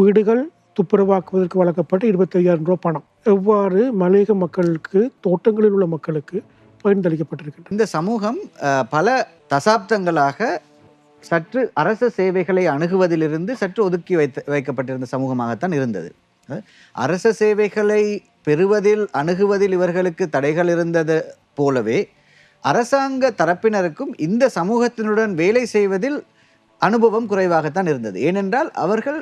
வீடுகள் துப்புரவாக்குவதற்கு வழங்கப்பட்ட இருபத்தி ஐயாயிரம் ரூபாய் பணம். எவ்வாறு மலையக மக்களுக்கு தோட்டங்களில் உள்ள மக்களுக்கு பகிர்ந்தளிக்கப்பட்டிருக்கின்றன இந்த சமூகம் பல தசாப்தங்களாக சற்று அரச சேவைகளை அணுகுவதிலிருந்து சற்று ஒதுக்கி வைத்து வைக்கப்பட்டிருந்த சமூகமாகத்தான் இருந்தது. அரச சேவைகளை பெறுவதில் அணுகுவதில் இவர்களுக்கு தடைகள் இருந்தது போலவே அரசாங்க தரப்பினருக்கும் இந்த சமூகத்தினுடன் வேலை செய்வதில் அனுபவம் குறைவாகத்தான் இருந்தது. ஏனென்றால் அவர்கள்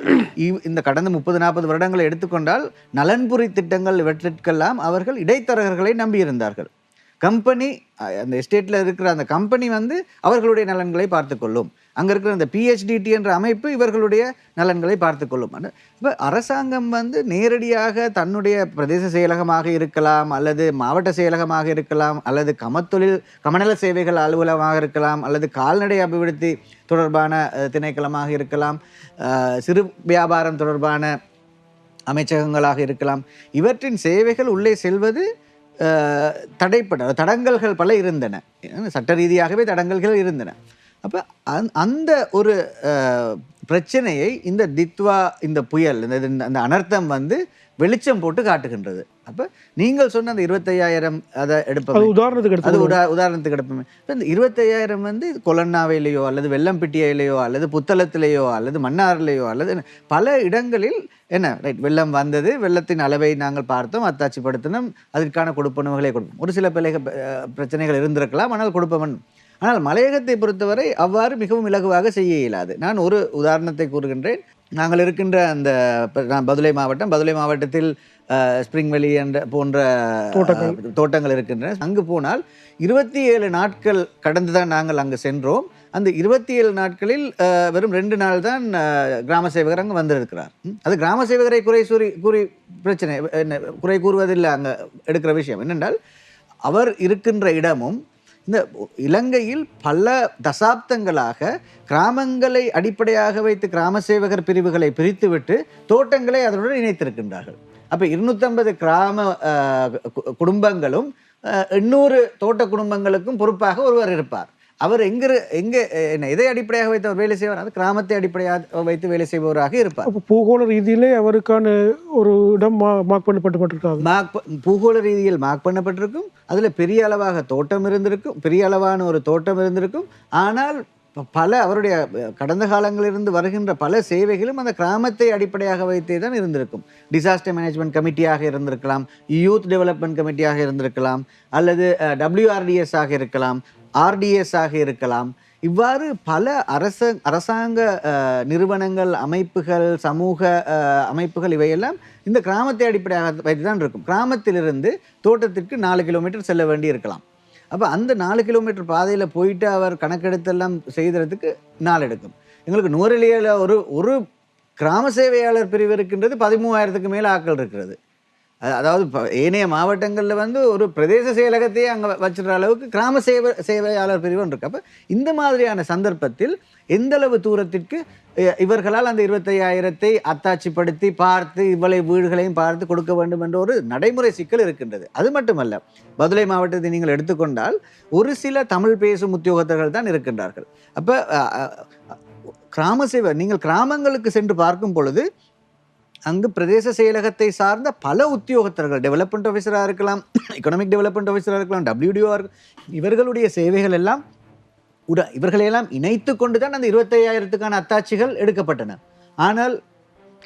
இந்த கடந்த முப்பது நாற்பது வருடங்களை எடுத்துக்கொண்டால் நலன்புரி திட்டங்கள் இவற்றிற்கெல்லாம் அவர்கள் இடைத்தரகர்களை நம்பியிருந்தார்கள். கம்பெனி அந்த எஸ்டேட்டில் இருக்கிற அந்த கம்பெனி வந்து அவர்களுடைய நலன்களை பார்த்துக்கொள்ளும். அங்கே இருக்கிற இந்த பிஹெச்டிடி என்ற அமைப்பு இவர்களுடைய நலன்களை பார்த்துக்கொள்ளும் இப்போ அரசாங்கம் வந்து நேரடியாக தன்னுடைய பிரதேச செயலகமாக இருக்கலாம் அல்லது மாவட்ட செயலகமாக இருக்கலாம் அல்லது கமத்தொழில் கமநல சேவைகள் அலுவலகமாக இருக்கலாம் அல்லது கால்நடை அபிவிருத்தி தொடர்பான திணைக்களமாக இருக்கலாம் சிறு வியாபாரம் தொடர்பான அமைச்சகங்களாக இருக்கலாம். இவற்றின் சேவைகள் உள்ளே செல்வது தடைப்பட தடங்கல்கள் பல இருந்தன. சட்ட ரீதியாகவே தடங்கல்கள் இருந்தன. அப்போ அந் அந்த ஒரு பிரச்சனையை இந்த தித்வா இந்த புயல் இந்த அந்த அனர்த்தம் வந்து வெளிச்சம் போட்டு காட்டுகின்றது. அப்போ நீங்கள் சொன்ன அந்த இருபத்தையாயிரம் அதை எடுப்போம். உதாரணத்துக்கு அது உதா உதாரணத்துக்கு எடுப்போமே. இந்த இருபத்தையாயிரம் வந்து கொலன்னாவையிலையோ அல்லது வெள்ளம்பிட்டியிலையோ அல்லது புத்தளத்திலேயோ அல்லது மன்னார்லேயோ அல்லது பல இடங்களில் என்ன ரைட் வெள்ளம் வந்தது வெள்ளத்தின் அளவை நாங்கள் பார்த்தோம் அத்தாட்சிப்படுத்தினோம் அதற்கான கொடுப்பனவுகளை கொடுப்போம். ஒரு சில பிள்ளை பிரச்சனைகள் இருந்திருக்கலாம் ஆனால் கொடுப்பவன் ஆனால் மலையகத்தை பொறுத்தவரை அவ்வாறு மிகவும் இலகுவாக செய்ய இயலாது. நான் ஒரு உதாரணத்தை கூறுகின்றேன். நாங்கள் இருக்கின்ற அந்த நான் பதுளை மாவட்டம் பதுளை மாவட்டத்தில் ஸ்ப்ரிங் வேலி என்ற போன்ற தோட்டங்கள். இருக்கின்றன. அங்கு போனால் இருபத்தி ஏழு நாட்கள் கடந்து தான் நாங்கள் அங்கு சென்றோம். அந்த இருபத்தி ஏழு நாட்களில் வெறும் ரெண்டு நாள் தான் கிராம சேவகர் அங்கே வந்திருக்கிறார். அது கிராம சேவகரை குறை கூறி கூறி பிரச்சனை என்ன குறை கூறுவதில்லை அங்கே எடுக்கிற விஷயம். என்னென்றால் அவர் இருக்கின்ற இடமும் இந்த இலங்கையில் பல தசாப்தங்களாக கிராமங்களை அடிப்படையாக வைத்து கிராம சேவகர் பிரிவுகளை பிரித்துவிட்டு தோட்டங்களை அதனுடன் இணைத்திருக்கின்றார்கள். அப்போ இருநூற்றம்பது கிராம கு- குடும்பங்களும் எண்ணூறு தோட்ட குடும்பங்களுக்கும் பொறுப்பாக ஒருவர் இருப்பார். அவர் எங்க இரு- எங்க என்ன எதை அடிப்படையாக வைத்து அவர் வேலை செய்வார்? அது கிராமத்தை அடிப்படையாக வைத்து வேலை செய்பவராக இருப்பார். அப்போ பூகோள ரீதியிலே அவருக்கான ஒரு இடம் மார்க் பண்ணப்பட்டிருக்காது மார்க் பூகோள ரீதியில் மார்க் பண்ணப்பட்டிருக்கும். அதில் பெரிய அளவாக தோட்டம் இருந்திருக்கும். பெரிய அளவான ஒரு தோட்டம் இருந்திருக்கும். ஆனால் பல அவருடைய கடந்த காலங்களிலிருந்து வருகின்ற பல சேவைகளும் அந்த கிராமத்தை அடிப்படையாக வைத்தே தான் இருந்திருக்கும். டிசாஸ்டர் மேனேஜ்மெண்ட் கமிட்டியாக இருந்திருக்கலாம். யூத் டெவலப்மெண்ட் கமிட்டியாக இருந்திருக்கலாம். அல்லது டபிள்யூஆர்டிஎஸ் ஆக இருக்கலாம். ஆர்டிஎஸ் ஆக இருக்கலாம். இவ்வாறு பல அரச அரசாங்க நிறுவனங்கள் அமைப்புகள் சமூக அமைப்புகள் இவையெல்லாம் இந்த கிராமத்தை அடிப்படையாக வைத்து தான் இருக்கும். கிராமத்திலிருந்து தோட்டத்திற்கு நாலு கிலோமீட்டர் செல்ல வேண்டி இருக்கலாம். அப்போ அந்த நாலு கிலோமீட்டர் பாதையில் போயிட்டு அவர் கணக்கெடுத்தெல்லாம் செய்கிறதுக்கு நாள் எடுக்கும். எங்களுக்கு நூறிலியில் ஒரு ஒரு கிராம சேவையாளர் பிரிவு இருக்கின்றது பதிமூவாயிரத்துக்கு மேலே ஆக்கள் இருக்கிறது. அதாவது ஏனைய மாவட்டங்களில் வந்து ஒரு பிரதேச செயலகத்தையே அங்கே வச்சிடுற அளவுக்கு கிராம சேவை சேவையாளர் பிரிவு இருக்கு. அப்போ இந்த மாதிரியான சந்தர்ப்பத்தில் எந்தளவு தூரத்திற்கு இவர்களால் அந்த இருபத்தையாயிரத்தை அத்தாட்சிப்படுத்தி பார்த்து இவ்வளவு வீடுகளையும் பார்த்து கொடுக்க வேண்டும் என்ற ஒரு நடைமுறை சிக்கல் இருக்கின்றது. அது மட்டுமல்ல மதுரை மாவட்டத்தை நீங்கள் எடுத்துக்கொண்டால் ஒரு சில தமிழ் பேசும் உத்தியோகத்தர்கள் தான் இருக்கின்றார்கள். அப்போ கிராம சேவை நீங்கள் கிராமங்களுக்கு சென்று பார்க்கும் பொழுது அங்கு பிரதேச செயலகத்தை சார்ந்த பல உத்தியோகத்தர்கள் டெவலப்மெண்ட் ஆஃபீஸராக இருக்கலாம் எக்கனாமிக் டெவலப்மெண்ட் ஆஃபீஸராக இருக்கலாம் டபிள்யூடிஓ இவர்களுடைய சேவைகள் எல்லாம் உட இவர்களையெல்லாம் இணைத்து கொண்டு தான் அந்த இருபத்தையாயிரத்துக்கான அத்தாட்சிகள் எடுக்கப்பட்டன. ஆனால்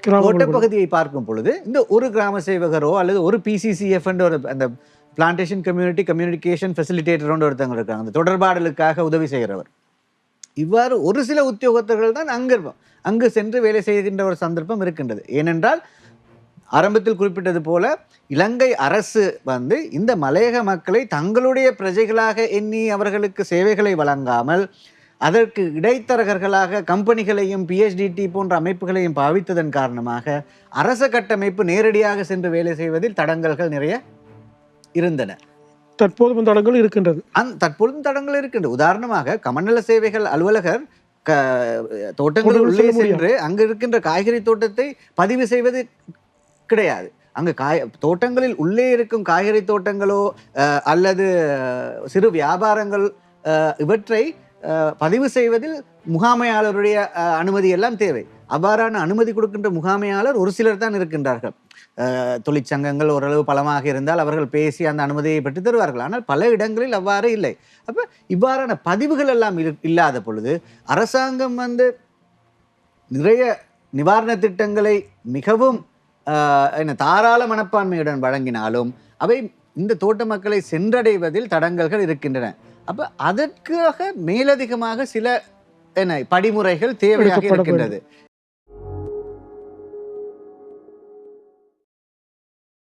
கோட்டை கிராம பகுதியை பார்க்கும் பொழுது இந்த ஒரு கிராம சேவகரோ அல்லது ஒரு பிசிசிஎஃப் ஒரு அந்த பிளான்டேஷன் கம்யூனிட்டி கம்யூனிகேஷன் ஃபெசிலிட்டேட்டர் ஒருத்தவங்க இருக்காங்க. அந்த தொடர்பாடலுக்காக உதவி செய்கிறவர். இவ்வாறு ஒரு சில உத்தியோகத்தர்கள் தான் அங்கு இருப்போம் அங்கு சென்று வேலை செய்கின்ற ஒரு சந்தர்ப்பம் இருக்கின்றது. ஏனென்றால் ஆரம்பத்தில் குறிப்பிட்டது போல இலங்கை அரசு வந்து இந்த மலையக மக்களை தங்களுடைய பிரஜைகளாக எண்ணி அவர்களுக்கு சேவைகளை வழங்காமல் அதற்கு இடைத்தரகர்களாக கம்பெனிகளையும் பிஹெச்டிடி போன்ற அமைப்புகளையும் பாவித்ததன் காரணமாக அரச கட்டமைப்பு நேரடியாக சென்று வேலை செய்வதில் தடங்கல்கள் நிறைய இருந்தன. தற்போது இந்த இடங்கள் இருக்கின்றது. அந் தற்பொழுதும் தடங்கள் இருக்கின்றது. உதாரணமாக கமநல சேவைகள் அலுவலகர் க தோட்டங்கள் உள்ளே. சென்று அங்கு இருக்கின்ற காய்கறி தோட்டத்தை பதிவு செய்வது கிடையாது. அங்கு காய் தோட்டங்களில் உள்ளே இருக்கும் காய்கறி தோட்டங்களோ அல்லது சிறு வியாபாரங்கள் இவற்றை பதிவு செய்வதில் முகாமையாளருடைய அனுமதி எல்லாம் தேவை. அவ்வாறான அனுமதி கொடுக்கின்ற முகாமையாளர் ஒரு சிலர் தான் இருக்கின்றார்கள். தொழிற்சங்கங்கள் ஓரளவு பலமாக இருந்தால் அவர்கள் பேசி அந்த அனுமதியை பெற்று தருவார்கள். ஆனால் பல இடங்களில் அவ்வாறு இல்லை. அப்ப இவ்வாறான பதிவுகள் எல்லாம் இல்லாத பொழுது அரசாங்கம் வந்து நிறைய நிவாரண திட்டங்களை மிகவும் ஆஹ், என்ன தாராள மனப்பான்மையுடன் வழங்கினாலும் அவை இந்த தோட்ட மக்களை சென்றடைவதில் தடங்கல்கள் இருக்கின்றன. அப்ப அதற்காக மேலதிகமாக சில என்ன படிமுறைகள் தேவையாக இருக்கின்றது.